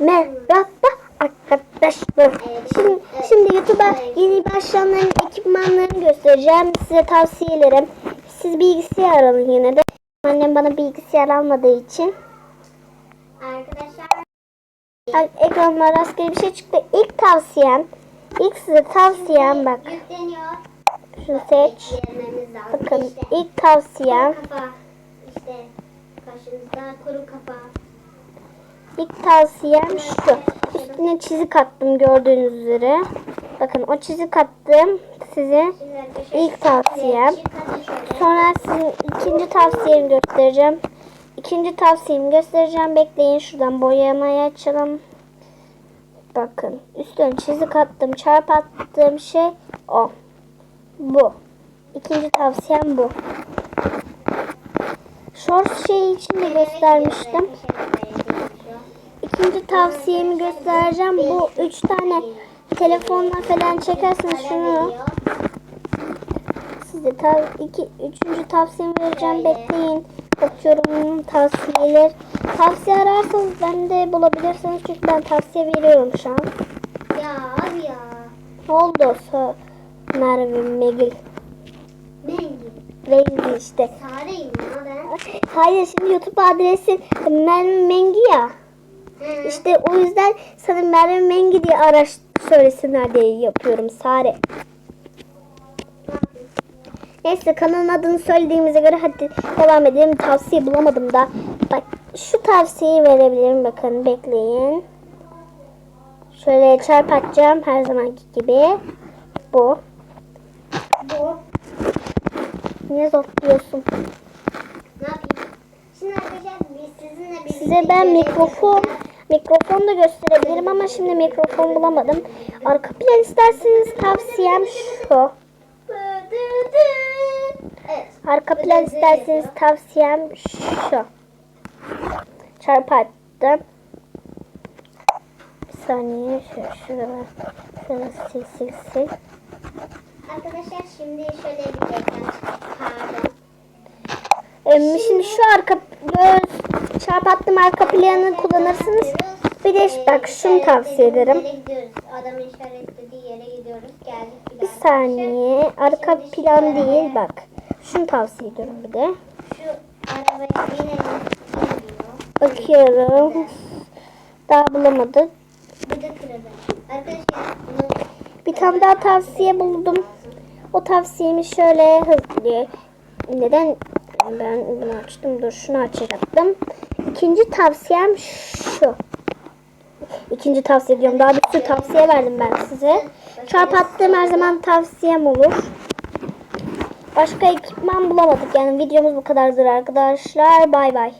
Merhaba arkadaşlar. Şimdi, şimdi YouTube'a yeni başlayanların ekipmanlarını göstereceğim. Size tavsiyelerim. Siz bilgisayar alın yine de. Annem bana bilgisayar almadığı için. Arkadaşlar Bak, Ekranına rastgele bir şey çıktı. İlk tavsiyem, ilk size tavsiyem bak. yükleniyor. Şunu seç. Bakın İşte, ilk tavsiyem, kuru kafa. İşte karşınızda kuru kafa. İlk tavsiyem şu. Üstüne çizik attım gördüğünüz üzere. Bakın o çizik attım size. İlk tavsiyem. Sonra sizin ikinci tavsiyemi göstereceğim. İkinci tavsiyemi göstereceğim. Bekleyin şuradan boyamayı açalım. Bakın üstüne çizik attım, çarp attığım şey o. Bu. İkinci tavsiyem bu. Short şey için de göstermiştim. İkinci tavsiyemi göstereceğim. Bu üç tane telefonla falan çekerseniz şunu size tav iki, üçüncü tavsiyemi vereceğim. Bekleyin. Bakıyorum tavsiyeler. Tavsiye ararsanız ben de bulabilirsiniz. Çünkü ben tavsiye veriyorum şu an. Ya abi ya. Ne oldu? So Merve Megil. Mengi. Rengi işte. Sarıyım ya ben. Hayır şimdi YouTube adresi Merve Mengi ya. Hı. İşte o yüzden sana Merve Mengi diye araş söylesinler diye yapıyorum Sare. Neyse kanalın adını söylediğimize göre hadi devam edelim. Tavsiye bulamadım da. Bak şu tavsiyeyi verebilirim bakın bekleyin. Şöyle çarp atacağım her zamanki gibi. Bu. Bu. Niye zorluyorsun? Ne yapayım? Şimdi arkadaşlar biz sizinle birlikte Size ben mikrofon yapacağız. Mikrofon da gösterebilirim ama şimdi mikrofon bulamadım. Arka plan isterseniz tavsiyem şu. Arka plan isterseniz tavsiyem şu. Çarpı attım. Bir saniye şu şurada şurada sil sil sil. Arkadaşlar şimdi şöyle bir ekran çıkardım. Ee, şimdi şu arka göz çarpı attım arka planı kullanırsınız. Bir de Ee, bak şunu tavsiye ederim. Adamın işaretlediği yere gidiyoruz. Geldik Bir saniye arka plan değil bak. Şunu tavsiye ediyorum bir de. Şu arabaya binelim. Bakıyorum. Daha bulamadık. Kırıldı. Arkadaşlar Bir tane daha tavsiye buldum. O tavsiyemi şöyle hızlı. Neden ben bunu açtım? Dur şunu açacaktım. İkinci tavsiyem şu. İkinci tavsiye diyorum. Daha bir sürü tavsiye verdim ben size. Çarp attığım her zaman tavsiyem olur. Başka ekipman bulamadık. Yani videomuz bu kadardır arkadaşlar. Bay bay.